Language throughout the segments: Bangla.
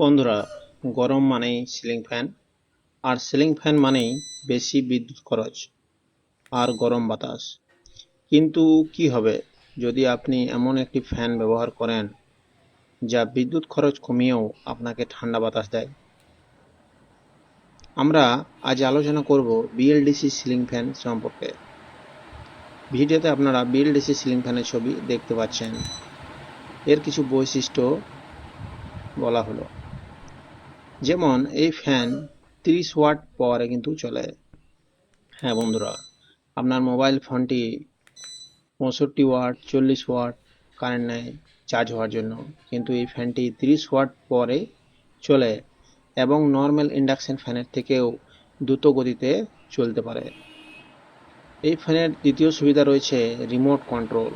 বন্ধুরা, গরম মানেই সিলিং ফ্যান আর সিলিং ফ্যান মানেই বেশি বিদ্যুৎ খরচ আর গরম বাতাস। কিন্তু কি হবে, যদি আপনি এমন একটি ফ্যান ব্যবহার করেন, যা বিদ্যুৎ খরচ কমিয়েও আপনাকে ঠান্ডা বাতাস দেয়? আমরা আজ আলোচনা করব বিএলডিসি সিলিং ফ্যান সম্পর্কে। ভিডিওতে আপনারা বিএলডিসি সিলিং ফ্যানের ছবি দেখতে পাচ্ছেন। এর কিছু বৈশিষ্ট্য বলা হলো। যেমন এই ফ্যান তিরিশ ওয়াট পাওয়ারে কিন্তু চলে। হ্যাঁ বন্ধুরা, আপনার মোবাইল ফোনটি পঁয়ষট্টি ওয়াট, চল্লিশ ওয়াট কারেন্ট নেয় চার্জ হওয়ার জন্য। কিন্তু এই ফ্যানটি তিরিশ ওয়াট পরে চলে এবং নর্মাল ইন্ডাকশন ফ্যানের থেকেও দ্রুত গতিতে চলতে পারে। এই ফ্যানের দ্বিতীয় সুবিধা রয়েছে রিমোট কন্ট্রোল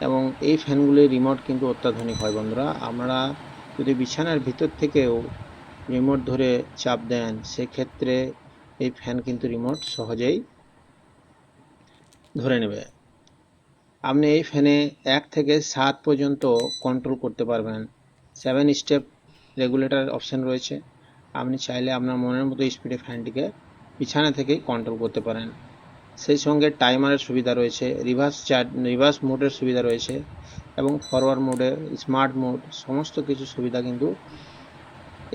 এবং এই ফ্যানগুলির রিমোট কিন্তু অত্যাধুনিক হয় বন্ধুরা। আমরা যদি বিছানার ভিতর থেকেও রিমোট ধরে চাপ দেন, সেক্ষেত্রে এই ফ্যান কিন্তু রিমোট সহজেই ধরে নেবে। আপনি এই ফ্যানে এক থেকে সাত পর্যন্ত কন্ট্রোল করতে পারবেন। সেভেন স্টেপ রেগুলেটর অপশন রয়েছে। আপনি চাইলে আপনার মনের মতো স্পিডে ফ্যানটিকে বিছানা থেকেই কন্ট্রোল করতে পারেন। সেই সঙ্গে টাইমারের সুবিধা রয়েছে রিভার্স চার্জ রিভার্স মোডের সুবিধা রয়েছে এবং ফরওয়ার্ড মোডে স্মার্ট মোড সমস্ত কিছু সুবিধা কিন্তু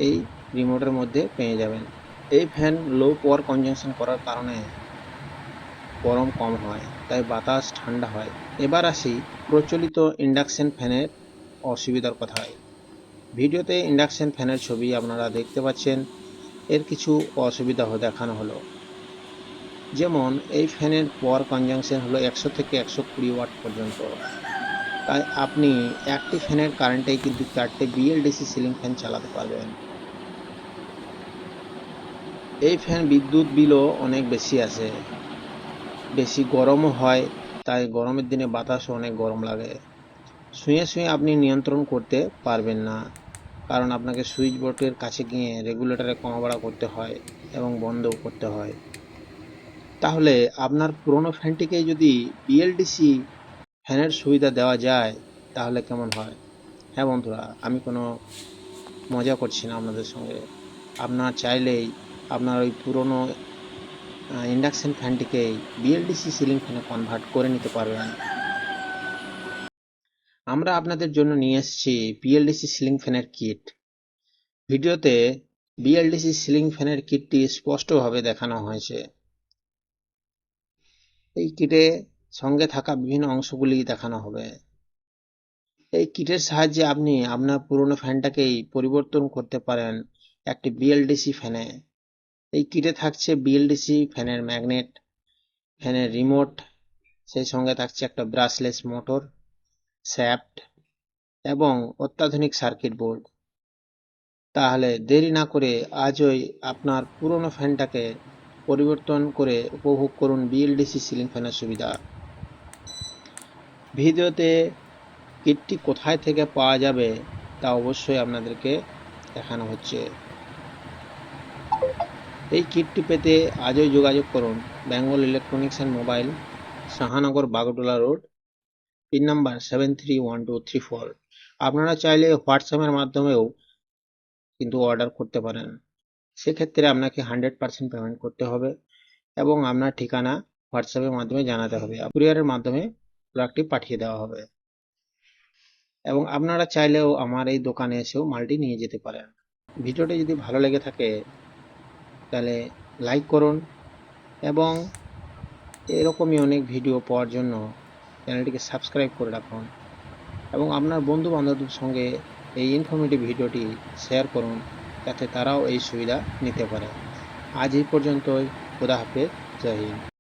এই রিমোটের মধ্যে পেয়ে যাবেন। এই ফ্যান লো পাওয়ার কনজাংশন করার কারণে গরম কম হয়, তাই বাতাস ঠান্ডা হয়। এবার আসি প্রচলিত ইন্ডাকশন ফ্যানের অসুবিধার কথায় ভিডিওতে ইন্ডাকশন ফ্যানের ছবি আপনারা দেখতে পাচ্ছেন। এর কিছু অসুবিধা দেখানো হলো। যেমন, এই ফ্যানের পাওয়ার কনজাংশন হলো একশো থেকে একশো কুড়ি ওয়াট পর্যন্ত। তাই আপনি একটি ফ্যানের কারেন্টেই কিন্তু চারটে বিএলডিসি সিলিং ফ্যান চালাতে পারবেন। এই ফ্যান বিদ্যুৎ বিলও অনেক বেশি আসে বেশি গরমও হয়, তাই গরমের দিনে বাতাসও অনেক গরম লাগে। শুয়ে শুয়ে আপনি নিয়ন্ত্রণ করতে পারবেন না, কারণ আপনাকে সুইচ বোর্ডের কাছে গিয়ে রেগুলেটরে কমা বাড়া করতে হয় এবং বন্ধও করতে হয়। তাহলে আপনার পুরনো ফ্যানটিকে যদি বিএলডিসি ফ্যানের সুবিধা দেওয়া যায়, তাহলে কেমন হয়? হ্যাঁ বন্ধুরা, আমি কোনো মজা করছি না আপনাদের সঙ্গে। আপনার চাইলেই আপনার ওই পুরনো ইন্ডাকশন ফ্যানটিকে বিএলডিসি সিলিং ফ্যানে কনভার্ট করে নিতে পারবেন। আমরা আপনাদের জন্য নিয়ে এসেছি বিএলডিসি সিলিং ফ্যানের কিট ভিডিওতে বিএলডিসি সিলিং ফ্যানের কিটটি স্পষ্টভাবে দেখানো হয়েছে। এই কিটে সঙ্গে থাকা বিভিন্ন অংশগুলি দেখানো হবে। এই কিটের সাহায্যে আপনি আপনার পুরনো ফ্যানটাকেই পরিবর্তন করতে পারেন একটি বিএলডিসি ফ্যানে এই কিটে থাকছে বিএলডিসি ফ্যানের ম্যাগনেট ফ্যানের রিমোট সেই সঙ্গে থাকছে একটা ব্রাশলেস মোটর শ্যাফট এবং অত্যাধুনিক সার্কিট বোর্ড তাহলে দেরি না করে আজই আপনার পুরনো ফ্যানটাকে পরিবর্তন করে উপভোগ করুন বিএলডিসি সিলিং ফ্যানের সুবিধা। ভিডিওতে কিটটি কোথায় থেকে পাওয়া যাবে তা অবশ্যই আপনাদেরকে দেখানো হচ্ছে। এই কিটটি পেতে আজই যোগাযোগ করুন Bengal electronics and mobile Sahanagar Bagdola road, pin number seven three one two three four. আপনারা চাইলে হোয়াটসঅ্যাপের মাধ্যমেও কিন্তু অর্ডার করতে পারেন। সেক্ষেত্রে আপনাকে হান্ড্রেড পার্সেন্ট পেমেন্ট করতে হবে এবং আপনার ঠিকানা হোয়াটসঅ্যাপের মাধ্যমে জানাতে হবে। কুরিয়ারের মাধ্যমে প্রোডাক্টটি পাঠিয়ে দেওয়া হবে। এবং আপনারা চাইলেও আমার এই দোকানে এসেও মালটি নিয়ে যেতে পারেন। ভিডিওটি যদি ভালো লেগে থাকে তাহলে লাইক করুন এবং এরকমই অনেক ভিডিও পাওয়ার জন্য চ্যানেলটিকে সাবস্ক্রাইব করে রাখুন এবং আপনার বন্ধু বান্ধবদের সঙ্গে এই ইনফরমেটিভ ভিডিওটি শেয়ার করুন, যাতে তারাও এই সুবিধা নিতে পারে। আজ এই পর্যন্তই। খোদা হাফেজ। জয় হিন্দ।